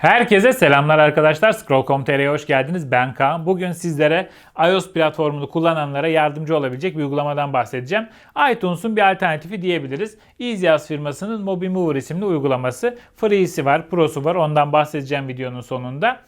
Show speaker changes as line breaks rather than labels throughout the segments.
Herkese selamlar arkadaşlar. Scroll.com.tr'ye hoş geldiniz. Ben Kaan. Bugün sizlere iOS platformunu kullananlara yardımcı olabilecek bir uygulamadan bahsedeceğim. iTunes'un bir alternatifi diyebiliriz. EasyOS firmasının MobiMover isimli uygulaması. Free'si var, Pro'su var. Ondan bahsedeceğim videonun sonunda.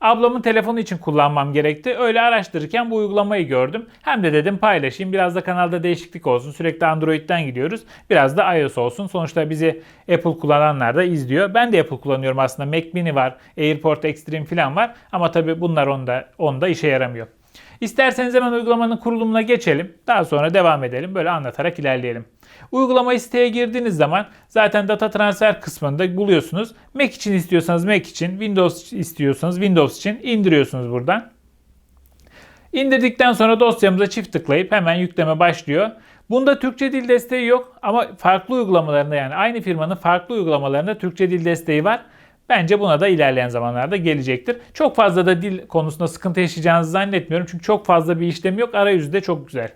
Ablamın telefonu için kullanmam gerekti. Öyle araştırırken bu uygulamayı gördüm. Hem de dedim paylaşayım. Biraz da kanalda değişiklik olsun. Sürekli Android'den gidiyoruz. Biraz da iOS olsun. Sonuçta bizi Apple kullananlar da izliyor. Ben de Apple kullanıyorum aslında. Mac Mini var, AirPort Extreme falan var. Ama tabii bunlar onda, onda işe yaramıyor. İsterseniz hemen uygulamanın kurulumuna geçelim. Daha sonra devam edelim. Böyle anlatarak ilerleyelim. Uygulama siteye girdiğiniz zaman zaten data transfer kısmında buluyorsunuz. Mac için istiyorsanız Mac için, Windows istiyorsanız Windows için indiriyorsunuz buradan. İndirdikten sonra dosyamıza çift tıklayıp hemen yükleme başlıyor. Bunda Türkçe dil desteği yok ama farklı uygulamalarında yani aynı firmanın farklı uygulamalarında Türkçe dil desteği var. Bence buna da ilerleyen zamanlarda gelecektir. Çok fazla da dil konusunda sıkıntı yaşayacağınızı zannetmiyorum. Çünkü çok fazla bir işlem yok. Arayüzü de çok güzel.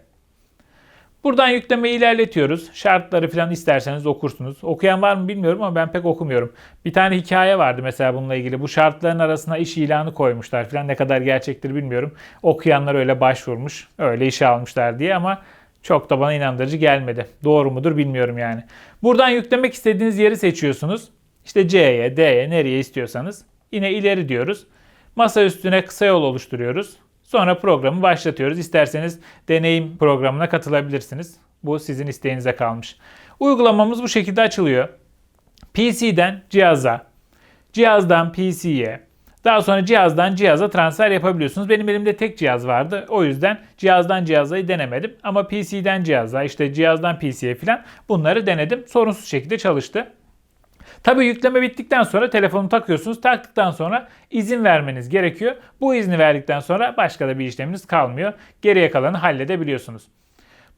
Buradan yüklemeyi ilerletiyoruz. Şartları falan isterseniz okursunuz. Okuyan var mı bilmiyorum ama ben pek okumuyorum. Bir tane hikaye vardı mesela bununla ilgili. Bu şartların arasına iş ilanı koymuşlar falan. Ne kadar gerçektir bilmiyorum. Okuyanlar öyle başvurmuş. Öyle işe almışlar diye ama çok da bana inandırıcı gelmedi. Doğru mudur bilmiyorum yani. Buradan yüklemek istediğiniz yeri seçiyorsunuz. İşte C'ye, D'ye nereye istiyorsanız. Yine ileri diyoruz. Masa üstüne kısa yol oluşturuyoruz. Sonra programı başlatıyoruz. İsterseniz deneyim programına katılabilirsiniz. Bu sizin isteğinize kalmış. Uygulamamız bu şekilde açılıyor. PC'den cihaza, cihazdan PC'ye, daha sonra cihazdan cihaza transfer yapabiliyorsunuz. Benim elimde tek cihaz vardı. O yüzden cihazdan cihazayı denemedim. Ama PC'den cihaza, işte cihazdan PC'ye falan bunları denedim. Sorunsuz şekilde çalıştı. Tabii yükleme bittikten sonra telefonu takıyorsunuz. Taktıktan sonra izin vermeniz gerekiyor. Bu izni verdikten sonra başka da bir işleminiz kalmıyor. Geriye kalanı halledebiliyorsunuz.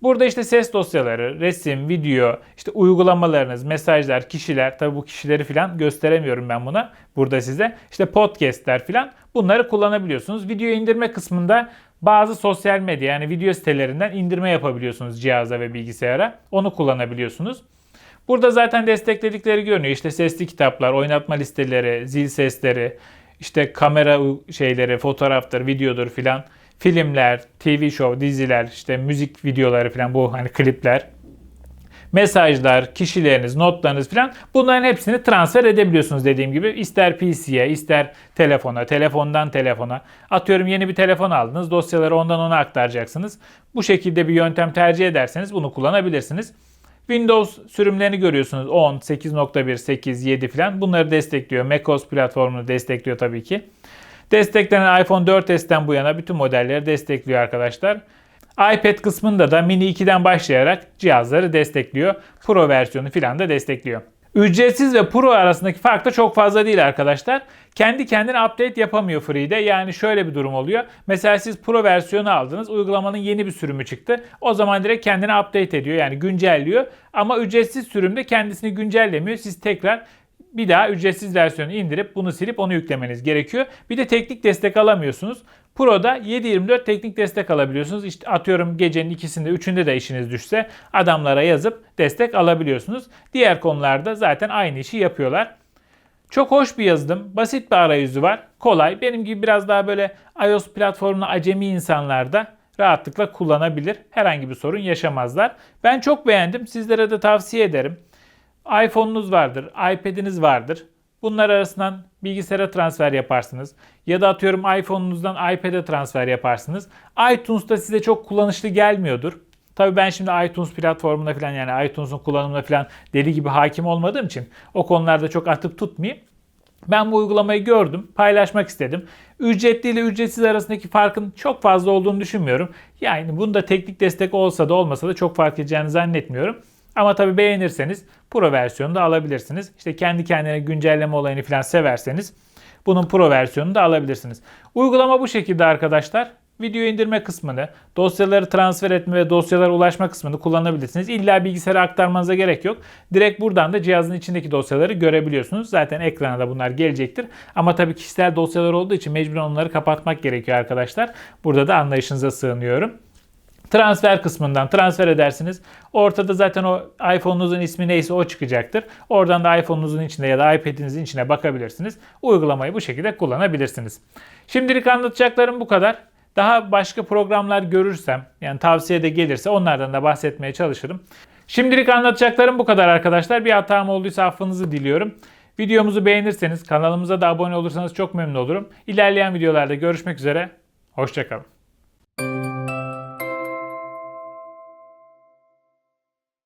Burada işte ses dosyaları, resim, video, işte uygulamalarınız, mesajlar, kişiler, tabii bu kişileri falan gösteremiyorum ben buna burada size. İşte podcastler falan bunları kullanabiliyorsunuz. Video indirme kısmında bazı sosyal medya yani video sitelerinden indirme yapabiliyorsunuz cihaza ve bilgisayara. Onu kullanabiliyorsunuz. Burada zaten destekledikleri görünüyor. İşte sesli kitaplar, oynatma listeleri, zil sesleri, işte kamera şeyleri, fotoğraftır, videodur filan. Filmler, TV show, diziler, işte müzik videoları filan bu hani klipler. Mesajlar, kişileriniz, notlarınız filan bunların hepsini transfer edebiliyorsunuz dediğim gibi. İster PC'ye, ister telefona, telefondan telefona. Atıyorum yeni bir telefon aldınız, dosyaları ondan ona aktaracaksınız. Bu şekilde bir yöntem tercih ederseniz bunu kullanabilirsiniz. Windows sürümlerini görüyorsunuz. 10, 8.1, 8, 7 falan. Bunları destekliyor. macOS platformunu destekliyor tabii ki. Desteklenen iPhone 4s'ten bu yana bütün modelleri destekliyor arkadaşlar. iPad kısmında da Mini 2'den başlayarak cihazları destekliyor. Pro versiyonu filan da destekliyor. Ücretsiz ve Pro arasındaki fark da çok fazla değil arkadaşlar. Kendi kendine update yapamıyor Free'de. Yani şöyle bir durum oluyor. Mesela siz Pro versiyonu aldınız. Uygulamanın yeni bir sürümü çıktı. O zaman direkt kendini update ediyor. Yani güncelliyor. Ama ücretsiz sürümde kendisini güncellemiyor. Siz tekrar bir daha ücretsiz versiyonu indirip bunu silip onu yüklemeniz gerekiyor. Bir de teknik destek alamıyorsunuz. Pro'da 7/24 teknik destek alabiliyorsunuz. İşte atıyorum gecenin ikisinde, üçünde de işiniz düşse adamlara yazıp destek alabiliyorsunuz. Diğer konularda zaten aynı işi yapıyorlar. Çok hoş bir yazılım, basit bir arayüzü var, kolay. Benim gibi biraz daha böyle iOS platformuna acemi insanlar da rahatlıkla kullanabilir. Herhangi bir sorun yaşamazlar. Ben çok beğendim. Sizlere de tavsiye ederim iPhone'unuz vardır, iPad'iniz vardır. Bunlar arasından bilgisayara transfer yaparsınız. Ya da atıyorum iPhone'unuzdan iPad'e transfer yaparsınız. iTunes'ta size çok kullanışlı gelmiyordur. Tabii ben şimdi iTunes platformuna falan yani iTunes'un kullanımına falan deli gibi hakim olmadığım için o konularda çok atıp tutmayayım. Ben bu uygulamayı gördüm, paylaşmak istedim. Ücretli ile ücretsiz arasındaki farkın çok fazla olduğunu düşünmüyorum. Yani bunda teknik destek olsa da olmasa da çok fark edeceğini zannetmiyorum. Ama tabi beğenirseniz Pro versiyonu da alabilirsiniz. İşte kendi kendine güncelleme olayını falan severseniz bunun Pro versiyonunu da alabilirsiniz. Uygulama bu şekilde arkadaşlar. Video indirme kısmını, dosyaları transfer etme ve dosyalara ulaşma kısmını kullanabilirsiniz. İlla bilgisayara aktarmanıza gerek yok. Direkt buradan da cihazın içindeki dosyaları görebiliyorsunuz. Zaten ekrana da bunlar gelecektir. Ama tabii kişisel dosyalar olduğu için mecburen onları kapatmak gerekiyor arkadaşlar. Burada da anlayışınıza sığınıyorum. Transfer kısmından transfer edersiniz. Ortada zaten o iPhone'unuzun ismi neyse o çıkacaktır. Oradan da iPhone'unuzun içinde ya da iPad'inizin içine bakabilirsiniz. Uygulamayı bu şekilde kullanabilirsiniz. Şimdilik anlatacaklarım bu kadar. Daha başka programlar görürsem yani tavsiye de gelirse onlardan da bahsetmeye çalışırım. Şimdilik anlatacaklarım bu kadar arkadaşlar. Bir hatam olduysa affınızı diliyorum. Videomuzu beğenirseniz kanalımıza da abone olursanız çok memnun olurum. İlerleyen videolarda görüşmek üzere. Hoşçakalın.